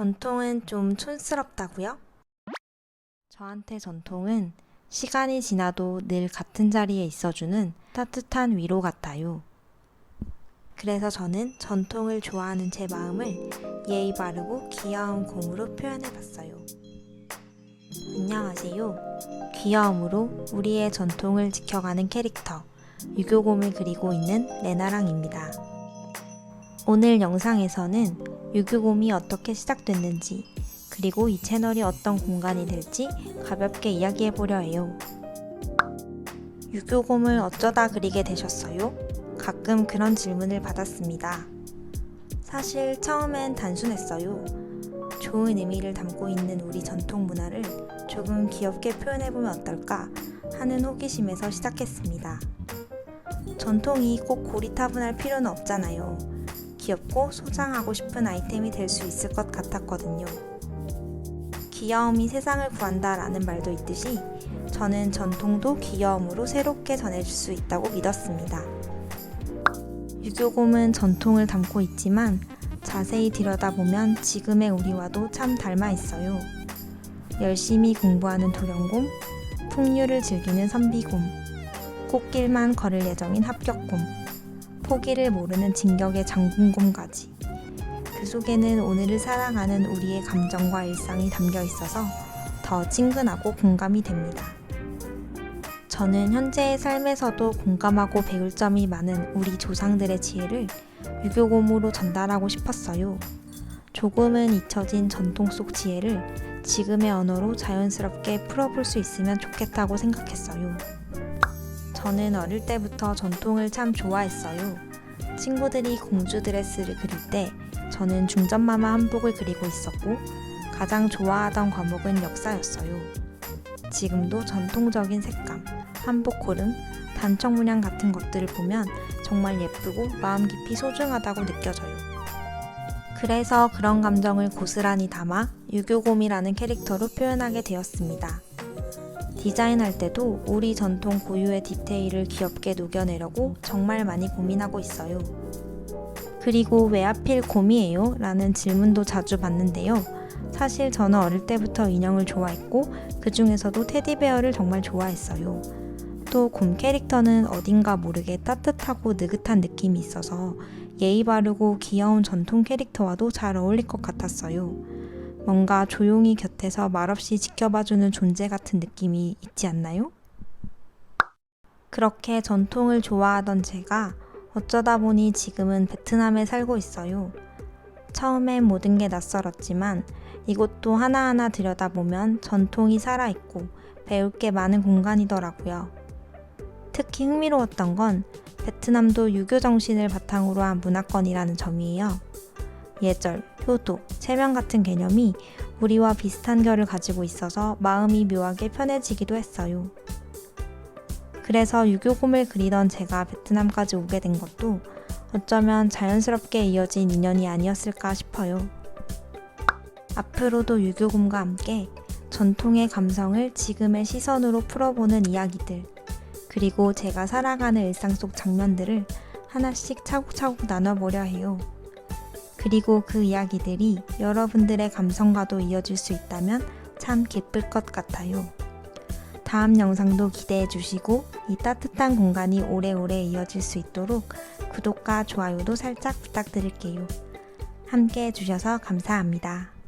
전통은 좀 촌스럽다고요? 저한테 전통은 시간이 지나도 늘 같은 자리에 있어주는 따뜻한 위로 같아요. 그래서 저는 전통을 좋아하는 제 마음을 예의 바르고 귀여운 곰으로 표현해 봤어요. 안녕하세요. 귀여움으로 우리의 전통을 지켜가는 캐릭터 유교곰을 그리고 있는 레나랑입니다. 오늘 영상에서는 유교곰이 어떻게 시작됐는지 그리고 이 채널이 어떤 공간이 될지 가볍게 이야기해 보려 해요. 유교곰을 어쩌다 그리게 되셨어요? 가끔 그런 질문을 받았습니다. 사실 처음엔 단순했어요. 좋은 의미를 담고 있는 우리 전통 문화를 조금 귀엽게 표현해보면 어떨까 하는 호기심에서 시작했습니다. 전통이 꼭 고리타분할 필요는 없잖아요. 귀엽고 소장하고 싶은 아이템이 될 수 있을 것 같았거든요. 귀여움이 세상을 구한다 라는 말도 있듯이 저는 전통도 귀여움으로 새롭게 전해줄 수 있다고 믿었습니다. 유교곰은 전통을 담고 있지만 자세히 들여다보면 지금의 우리와도 참 닮아 있어요. 열심히 공부하는 도령곰, 풍류를 즐기는 선비곰, 꽃길만 걸을 예정인 합격곰, 포기를 모르는 진격의 장군곰까지. 그 속에는 오늘을 살아가는 우리의 감정과 일상이 담겨 있어서 더 친근하고 공감이 됩니다. 저는 현재의 삶에서도 공감하고 배울 점이 많은 우리 조상들의 지혜를 유교곰으로 전달하고 싶었어요. 조금은 잊혀진 전통 속 지혜를 지금의 언어로 자연스럽게 풀어볼 수 있으면 좋겠다고 생각했어요. 저는 어릴 때부터 전통을 참 좋아했어요. 친구들이 공주 드레스를 그릴 때 저는 중전마마 한복을 그리고 있었고 가장 좋아하던 과목은 역사였어요. 지금도 전통적인 색감, 한복 고름, 단청 문양 같은 것들을 보면 정말 예쁘고 마음 깊이 소중하다고 느껴져요. 그래서 그런 감정을 고스란히 담아 유교곰이라는 캐릭터로 표현하게 되었습니다. 디자인할 때도 우리 전통 고유의 디테일을 귀엽게 녹여내려고 정말 많이 고민하고 있어요. 그리고 왜 하필 곰이에요? 라는 질문도 자주 받는데요. 사실 저는 어릴 때부터 인형을 좋아했고 그 중에서도 테디베어를 정말 좋아했어요. 또 곰 캐릭터는 어딘가 모르게 따뜻하고 느긋한 느낌이 있어서 예의 바르고 귀여운 전통 캐릭터와도 잘 어울릴 것 같았어요. 뭔가 조용히 곁에서 말없이 지켜봐주는 존재 같은 느낌이 있지 않나요? 그렇게 전통을 좋아하던 제가 어쩌다 보니 지금은 베트남에 살고 있어요. 처음엔 모든 게 낯설었지만 이곳도 하나하나 들여다보면 전통이 살아있고 배울 게 많은 공간이더라고요. 특히 흥미로웠던 건 베트남도 유교 정신을 바탕으로 한 문화권이라는 점이에요. 예절, 효도, 체면 같은 개념이 우리와 비슷한 결을 가지고 있어서 마음이 묘하게 편해지기도 했어요. 그래서 유교곰을 그리던 제가 베트남까지 오게 된 것도 어쩌면 자연스럽게 이어진 인연이 아니었을까 싶어요. 앞으로도 유교곰과 함께 전통의 감성을 지금의 시선으로 풀어보는 이야기들, 그리고 제가 살아가는 일상 속 장면들을 하나씩 차곡차곡 나눠보려 해요. 그리고 그 이야기들이 여러분들의 감성과도 이어질 수 있다면 참 기쁠 것 같아요. 다음 영상도 기대해 주시고 이 따뜻한 공간이 오래오래 이어질 수 있도록 구독과 좋아요도 살짝 부탁드릴게요. 함께 해주셔서 감사합니다.